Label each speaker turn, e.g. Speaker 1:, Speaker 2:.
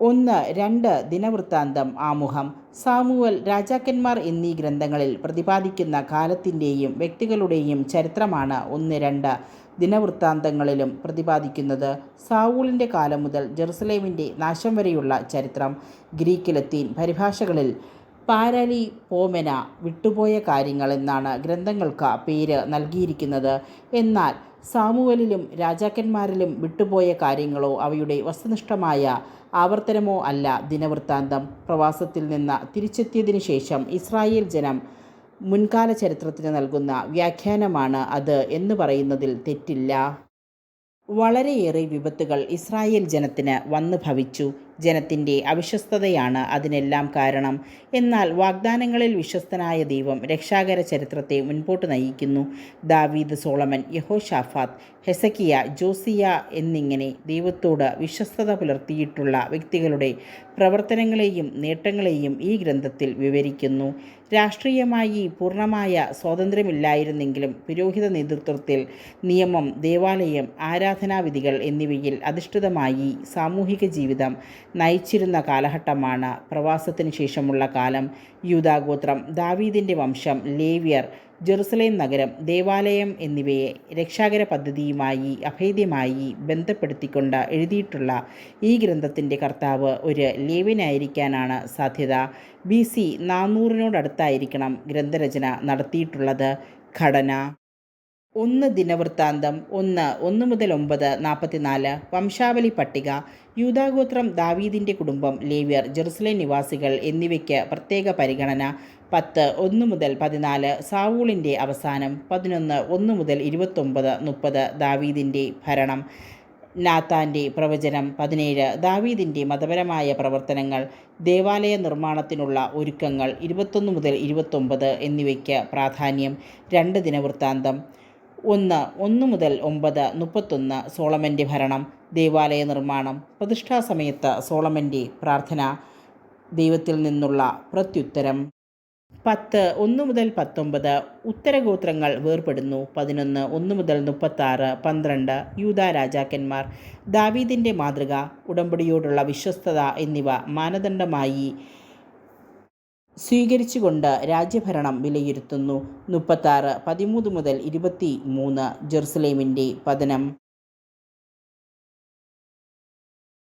Speaker 1: ഒന്ന് രണ്ട് ദിനവൃത്താന്തം ആമുഖം. സാമുവൽ രാജാക്കന്മാർ എന്നീ ഗ്രന്ഥങ്ങളിൽ പ്രതിപാദിക്കുന്ന കാലത്തിന്റെയും വ്യക്തികളുടെയും ചരിത്രമാണ് ഒന്ന് രണ്ട് ദിനവൃത്താന്തങ്ങളിലും പ്രതിപാദിക്കുന്നത്. സാവൂളിന്റെ കാലം മുതൽ ജെറുസലേമിന്റെ നാശം വരെയുള്ള ചരിത്രം. ഗ്രീക്ക് ലത്തീൻ പരിഭാഷകളിൽ പാരലി പോമെന വിട്ടുപോയ കാര്യങ്ങൾ എന്നാണ് ഗ്രന്ഥങ്ങൾക്ക് പേര് നൽകിയിരിക്കുന്നത്. എന്നാൽ സാമുവലിലും രാജാക്കന്മാരിലും വിട്ടുപോയ കാര്യങ്ങളോ അവയുടെ വസ്തുനിഷ്ഠമായ ആവർത്തനമോ അല്ല ദിനവൃത്താന്തം. പ്രവാസത്തിൽ നിന്ന് തിരിച്ചെത്തിയതിനു ശേഷം ഇസ്രായേൽ ജനം മുൻകാല ചരിത്രത്തിന് നൽകുന്ന വ്യാഖ്യാനമാണ് അത് എന്ന് പറയുന്നതിൽ തെറ്റില്ല. വളരെയേറെ വിപത്തുകൾ ഇസ്രായേൽ ജനത്തിന് വന്നു ഭവിച്ചു ജനത്തിന്റെ അവിശ്വസ്തതയാണ് അതിനെല്ലാം കാരണം. എന്നാൽ വാഗ്ദാനങ്ങളിൽ വിശ്വസ്തനായ ദൈവം രക്ഷാകര ചരിത്രത്തെ മുൻപോട്ട് നയിക്കുന്നു. ദാവീദ് സോളമൻ യഹോഷാഫാത്ത് ഹെസക്കിയ ജോസിയ എന്നിങ്ങനെ ദൈവത്തോട് വിശ്വസ്തത പുലർത്തിയിട്ടുള്ള വ്യക്തികളുടെ പ്രവർത്തനങ്ങളെയും നേട്ടങ്ങളെയും ഈ ഗ്രന്ഥത്തിൽ വിവരിക്കുന്നു. രാഷ്ട്രീയമായി പൂർണമായ സ്വാതന്ത്ര്യമില്ലായിരുന്നെങ്കിലും പുരോഹിത നേതൃത്വത്തിൽ നിയമം ദേവാലയം ആരാധനാവിധികൾ എന്നിവയിൽ അധിഷ്ഠിതമായി സാമൂഹിക ജീവിതം നയിച്ചിരുന്ന കാലഘട്ടമാണ് പ്രവാസത്തിന് ശേഷമുള്ള കാലം. യൂതാഗോത്രം ദാവീദിന്റെ വംശം ലേവിയർ ജെറുസലേം നഗരം ദേവാലയം എന്നിവയെ രക്ഷാകര പദ്ധതിയുമായി അഭേദ്യമായി ബന്ധപ്പെടുത്തിക്കൊണ്ട് എഴുതിയിട്ടുള്ള ഈ ഗ്രന്ഥത്തിന്റെ കർത്താവ് ഒരു ലേവ്യനായിരിക്കാനാണ് സാധ്യത. ബി സി നാനൂറിനോടടുത്തായിരിക്കണം ഗ്രന്ഥരചന നടത്തിയിട്ടുള്ളത്. ഘടന ഒന്ന് ദിനവൃത്താന്തം ഒന്ന് ഒന്ന് മുതൽ ഒമ്പത് നാൽപ്പത്തിനാല് വംശാവലി പട്ടിക യൂതാഗോത്രം ദാവീദിന്റെ കുടുംബം ലേവ്യർ ജെറുസലേം നിവാസികൾ എന്നിവയ്ക്ക് പ്രത്യേക പരിഗണന. പത്ത് ഒന്ന് മുതൽ പതിനാല് സാവൂളിന്റെ അവസാനം. പതിനൊന്ന് ഒന്ന് മുതൽ ഇരുപത്തൊമ്പത് മുപ്പത് ദാവീദിന്റെ ഭരണം. നാത്താന്റെ പ്രവചനം. പതിനേഴ് ദാവീദിന്റെ മതപരമായ പ്രവർത്തനങ്ങൾ. ദേവാലയ നിർമ്മാണത്തിനുള്ള ഒരുക്കങ്ങൾ. ഇരുപത്തൊന്ന് മുതൽ ഇരുപത്തൊമ്പത് എന്നിവയ്ക്ക് പ്രാധാന്യം. രണ്ട് ദിനവൃത്താന്തം. ഒന്ന് ഒന്ന് മുതൽ ഒമ്പത് മുപ്പത്തൊന്ന് സോളമന്റെ ഭരണം ദേവാലയ നിർമ്മാണം പ്രതിഷ്ഠാ പ്രതിഷ്ഠാസമയത്ത് സോളമന്റെ പ്രാർത്ഥന ദൈവത്തിൽ നിന്നുള്ള പ്രത്യുത്തരം. പത്ത് ഒന്ന് മുതൽ പത്തൊമ്പത് ഉത്തരഗോത്രങ്ങൾ വേർപെടുന്നു. പതിനൊന്ന് ഒന്ന് മുതൽ മുപ്പത്താറ് പന്ത്രണ്ട് യൂത രാജാക്കന്മാർ. ദാവീദിന്റെ മാതൃക ഉടമ്പടിയോടുള്ള വിശ്വസ്തത എന്നിവ മാനദണ്ഡമായി സ്വീകരിച്ചുകൊണ്ട് രാജ്യഭരണം വിലയിരുത്തുന്നു. മുപ്പത്താറ് പതിമൂന്ന് മുതൽ ഇരുപത്തി മൂന്ന് ജെറുസലേമിന്റെ പതനം.